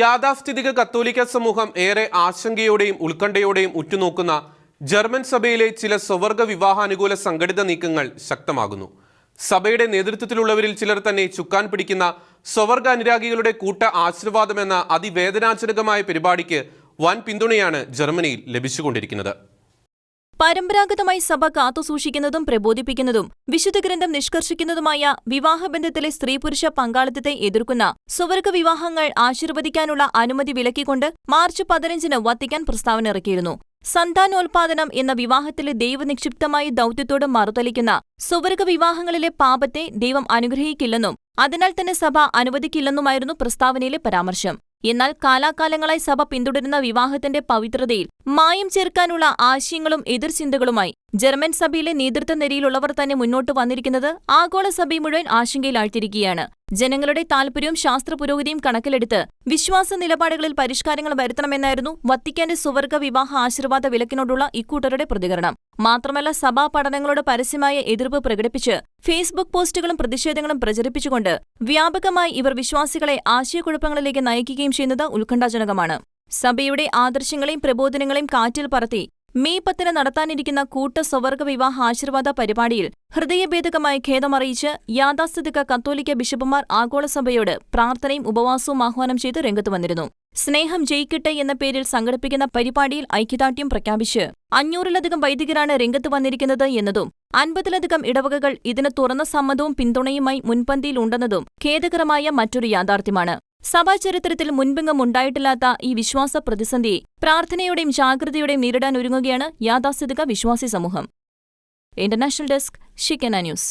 യാഥാസ്ഥിതിക കത്തോലിക്ക സമൂഹം ഏറെ ആശങ്കയോടെയും ഉത്കണ്ഠയോടെയും ഉറ്റുനോക്കുന്ന ജർമ്മൻ സഭയിലെ ചില സ്വവർഗ വിവാഹാനുകൂല സംഘടിത നീക്കങ്ങൾ ശക്തമാകുന്നു. സഭയുടെ നേതൃത്വത്തിലുള്ളവരിൽ ചിലർ തന്നെ ചുക്കാൻ പിടിക്കുന്ന സ്വവർഗ അനുരാഗികളുടെ കൂട്ട ആശീർവാദമെന്ന അതിവേദനാജനകമായ പരിപാടിക്ക് വൻ പിന്തുണയാണ് ജർമ്മനിയിൽ ലഭിച്ചുകൊണ്ടിരിക്കുന്നത്. പരമ്പരാഗതമായി സഭ കാത്തുസൂക്ഷിക്കുന്നതും പ്രബോധിപ്പിക്കുന്നതും വിശുദ്ധ ഗ്രന്ഥം നിഷ്കർഷിക്കുന്നതുമായ വിവാഹബന്ധത്തിലെ സ്ത്രീ പുരുഷ പങ്കാളിത്തത്തെ എതിർക്കുന്ന സ്വവർഗ വിവാഹങ്ങൾ ആശീർവദിക്കാനുള്ള അനുമതി വിലക്കിക്കൊണ്ട് മാർച്ച് പതിനഞ്ചിന് വത്തിക്കാൻ പ്രസ്താവന ഇറക്കിയിരുന്നു. സന്താനോൽപാദനം എന്ന വിവാഹത്തിലെ ദൈവനിക്ഷിപ്തമായ ദൗത്യത്തോട് മറുതലിക്കുന്ന സ്വവർഗ വിവാഹങ്ങളിലെ പാപത്തെ ദൈവം അനുഗ്രഹിക്കില്ലെന്നും അതിനാൽ തന്നെ സഭ അനുവദിക്കില്ലെന്നുമായിരുന്നു പ്രസ്താവനയിലെ പരാമർശം. എന്നാൽ കാലാകാലങ്ങളായി സഭ പിന്തുടരുന്ന വിവാഹത്തിന്റെ പവിത്രതയിൽ മായം ചേർക്കാനുള്ള ആശയങ്ങളും എതിർചിന്തകളുമായി ജർമ്മൻ സഭയിലെ നേതൃത്വ നിരയിലുള്ളവർ തന്നെ മുന്നോട്ട് വന്നിരിക്കുന്നത് ആഗോള സഭയെ മുഴുവൻ ആശങ്കയിലാഴ്ത്തിയിരിക്കുകയാണ്. ജനങ്ങളുടെ താൽപര്യവും ശാസ്ത്ര പുരോഗതിയും കണക്കിലെടുത്ത് വിശ്വാസ നിലപാടുകളിൽ പരിഷ്കാരങ്ങൾ വരുത്തണമെന്നായിരുന്നു വത്തിക്കാന്റെ സുവർഗ വിവാഹ ആശീർവാദ വിലക്കിനോടുള്ള ഇക്കൂട്ടരുടെ പ്രതികരണം. മാത്രമല്ല സഭാ പഠനങ്ങളോട് പരസ്യമായ എതിർപ്പ് പ്രകടിപ്പിച്ച് ഫേസ്ബുക്ക് പോസ്റ്റുകളും പ്രതിഷേധങ്ങളും പ്രചരിപ്പിച്ചുകൊണ്ട് വ്യാപകമായി ഇവർ വിശ്വാസികളെ ആശയക്കുഴപ്പങ്ങളിലേക്ക് നയിക്കുകയും ചെയ്യുന്നത് ഉത്കണ്ഠാജനകമാണ്. സഭയുടെ ആദർശങ്ങളെയും പ്രബോധനങ്ങളെയും കാറ്റിൽ പറത്തി മെയ് പത്തിന് നടത്താനിരിക്കുന്ന കൂട്ട സ്വവർഗ വിവാഹ ആശീർവാദ പരിപാടിയിൽ ഹൃദയഭേദകമായി ഖേദമറിയിച്ച് യാഥാസ്ഥിതിക കത്തോലിക്ക ബിഷപ്പുമാർ ആഗോളസഭയോട് പ്രാർത്ഥനയും ഉപവാസവും ആഹ്വാനം ചെയ്ത് രംഗത്ത് വന്നിരുന്നു. സ്നേഹം ജയിക്കട്ടെ എന്ന പേരിൽ സംഘടിപ്പിക്കുന്ന പരിപാടിയിൽ ഐക്യദാർഢ്യം പ്രഖ്യാപിച്ച് അഞ്ഞൂറിലധികം വൈദികരാണ് രംഗത്ത് വന്നിരിക്കുന്നത് എന്നതും അൻപതിലധികം ഇടവകകൾ ഇതിന് തുറന്ന സമ്മതവും പിന്തുണയുമായി മുൻപന്തിയിലുണ്ടെന്നതും ഖേദകരമായ മറ്റൊരു യാഥാർത്ഥ്യമാണ്. സഭാചരിത്രത്തിൽ മുൻപെങ്ങും ഉണ്ടായിട്ടില്ലാത്ത ഈ വിശ്വാസ പ്രതിസന്ധിയെ പ്രാർത്ഥനയോടെയും ജാഗ്രതയോടെയും നേരിടാൻ ഒരുങ്ങുകയാണ് യാഥാസ്ഥിതിക വിശ്വാസി സമൂഹം. ഇന്റർനാഷണൽ ഡെസ്ക് ഷിക്കന ന്യൂസ്.